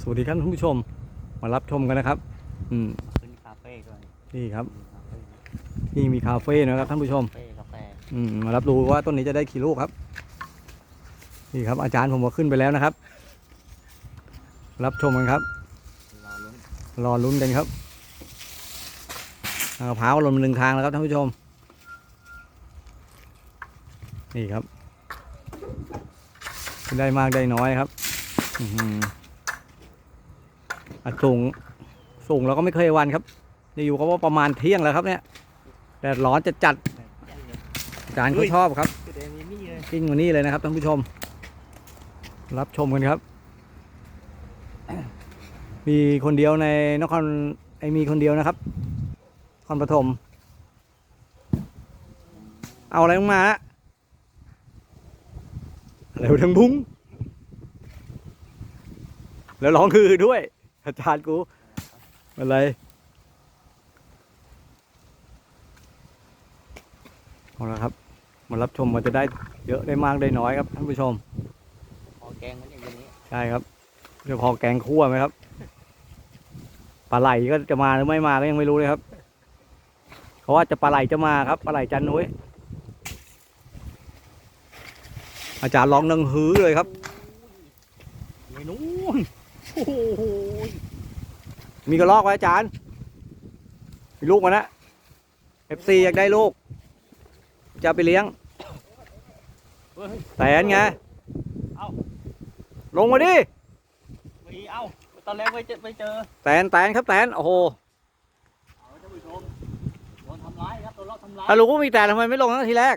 สวัสดีครับท่านผู้ชมมารับชมกันนะครับ อืมขึ้นคาเฟ่ด้วยนี่ครับมีคาเฟ่นี่มีคาเฟ่นะครับท่านผู้ชมคาเฟ่กาแฟอืมมารับรู้ว่าต้นนี้จะได้กี่ลูกครับ นี่ครับ อาจารย์ผมก็ขึ้นไปแล้วนะครับ รับชมกันครับ รอลุ้นรอลุ้นกันครับมะพร้าวลมหนึ่งทางแล้วครับท่านผู้ชม นี่ครับ ได้มากได้น้อยครับ อื้อหื ออะสูงสูงเราก็ไม่เคยวันครับจะอยู่ก็ว่าประมาณเที่ยงแล้วครับเนี่ยแดดร้อนจะจัดอาจารย์เขาชอบครับกิ้งกว่านี้เลยนะครับท่านผู้ชม รับชมกันครับ มีคนเดียวในนครไอมีคนเดียวนะครับนครปฐมเอาอะไรลงมาฮะเร็วทั้งบุ้งแล้วร้องคือด้วย อาจารย์กูอะไรเอาละครับ มารับชมมันจะได้เยอะได้มากได้น้อยครับท่านผู้ชมพอแกงมันอย่างนี้ใช่ครับจะพอแกงคั่วไหมครับปลาไหลก็จะมาหรือไม่มาก็ยังไม่รู้เลยครับเขาว่าจะปลาไหลจะมาครับปลาไหลจันนุ้ยอาจารย์ร้องนังฮือเลยครับไม่นู้น โอ้โหมีกระลอกไว้อาจารย์ มีลูกมานะเอฟซีอยากได้ลูก จะเอาไปเลี้ยง เฮ้ยแตนไง เอ้าลงมาดิ มีเอ้าตอนแรกไม่เจอไม่เจอแตนแตนครับแตนโอ้โห เอาท่านผู้ชมโดนทำร้ายครับโดนลอบทำร้ายถ้ารู้ว่ามีแตนทำไมไม่ลงตั้งแต่ทีแรก